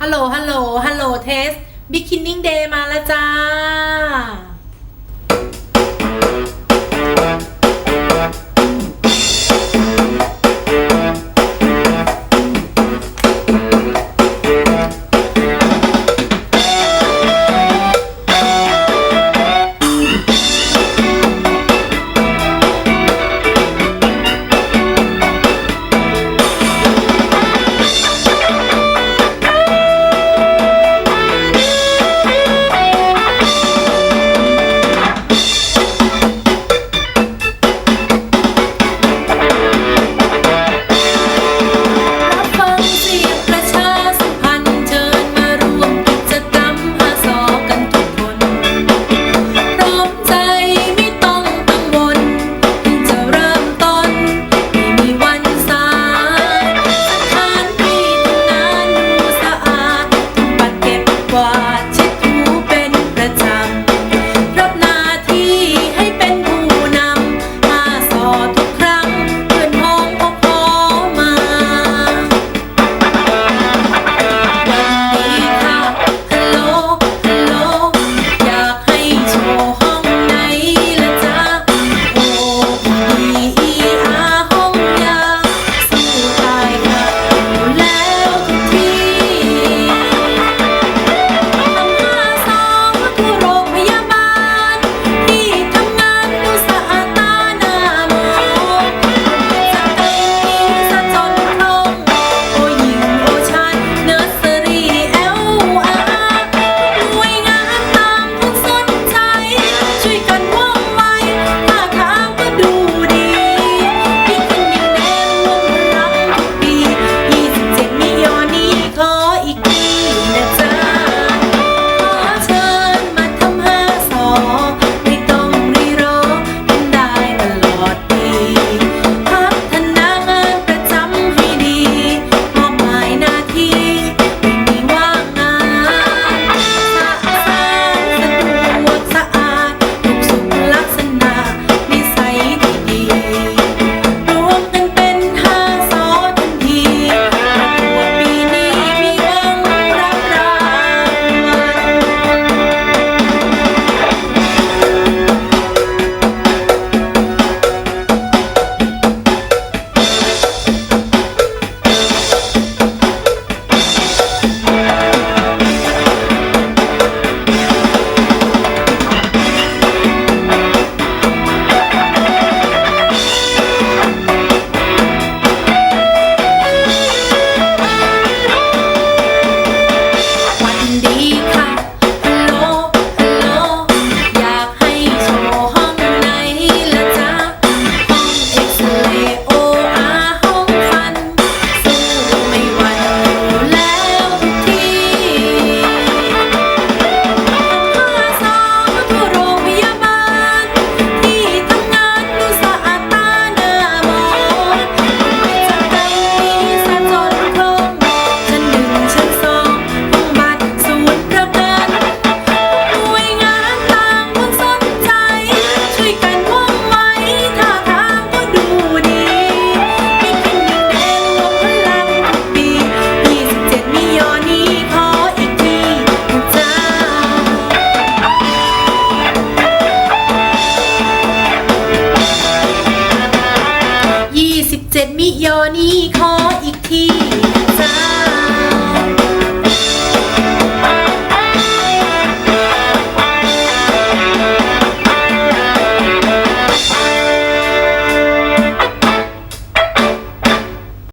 ฮัลโหลฮัลโหลฮัลโหลเทสบิกินิ่งเดย์มาแล้วจ้าีขออีกที